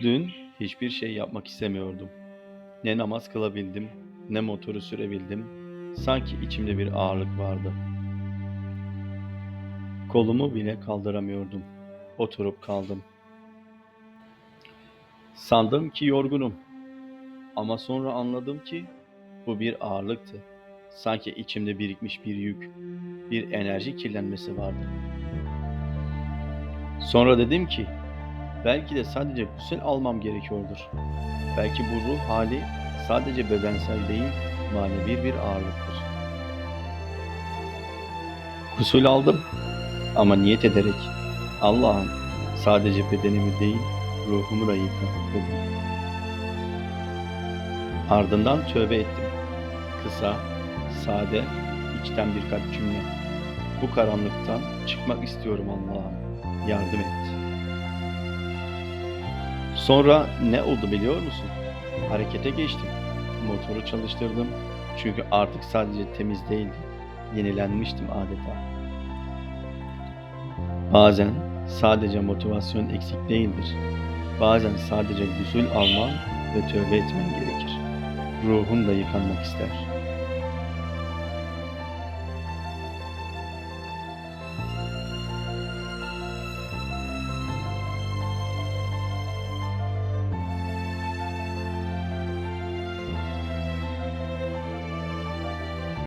Dün hiçbir şey yapmak istemiyordum. Ne namaz kılabildim, ne motoru sürebildim. Sanki içimde bir ağırlık vardı. Kolumu bile kaldıramıyordum. Oturup kaldım. Sandım ki yorgunum. Ama sonra anladım ki bu bir ağırlıktı. Sanki içimde birikmiş bir yük, bir enerji kirlenmesi vardı. Sonra dedim ki belki de sadece gusül almam gerekiyordur. Belki bu ruh hali sadece bedensel değil, manevi bir ağırlıktır. Gusül aldım ama niyet ederek Allah'ım sadece bedenimi değil, ruhumu da yıka dedim. Ardından tövbe ettim. Kısa, sade, içten birkaç cümle. Bu karanlıktan çıkmak istiyorum Allah'ım. Yardım et. Sonra ne oldu biliyor musun? Harekete geçtim. Motoru çalıştırdım. Çünkü artık sadece temiz değildi. Yenilenmiştim adeta. Bazen sadece motivasyon eksik değildir. Bazen sadece gusül alman ve tövbe etmen gerekir. Ruhun da yıkanmak ister.